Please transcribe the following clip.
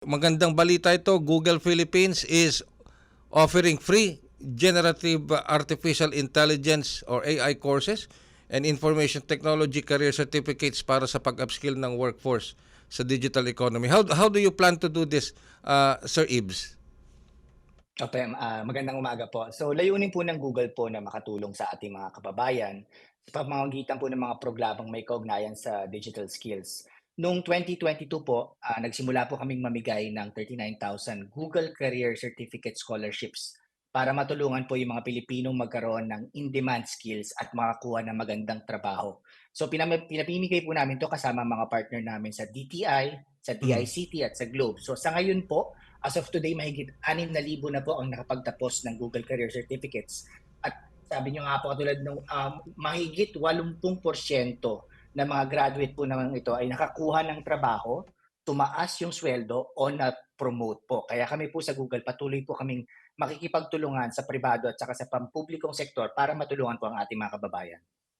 Magandang balita ito, Google Philippines is offering free generative artificial intelligence or AI courses and information technology career certificates para sa pag-upskill ng workforce sa digital economy. How how do you plan to do this, uh, Sir Ibs? Okay, ah, magandang umaga po. So layunin po ng Google po na makatulong sa ating mga kababayan sa pamamagitan po ng mga programang may kaugnayan sa digital skills. Noong 2022 po, ah, nagsimula po kaming mamigay ng 39,000 Google Career Certificate Scholarships para matulungan po yung mga Pilipinong magkaroon ng in-demand skills at makakuha ng magandang trabaho. So pinam- pinapimigay po namin to kasama mga partner namin sa DTI, sa DICT at sa Globe. So sa ngayon po, as of today, mahigit 6,000 na po ang nakapagtapos ng Google Career Certificates. At sabi nyo nga po, katulad ng um, mahigit 80% na mga graduate po naman ito ay nakakuha ng trabaho, tumaas yung sweldo o na-promote po. Kaya kami po sa Google, patuloy po kaming makikipagtulungan sa pribado at saka sa pampublikong sektor para matulungan po ang ating mga kababayan.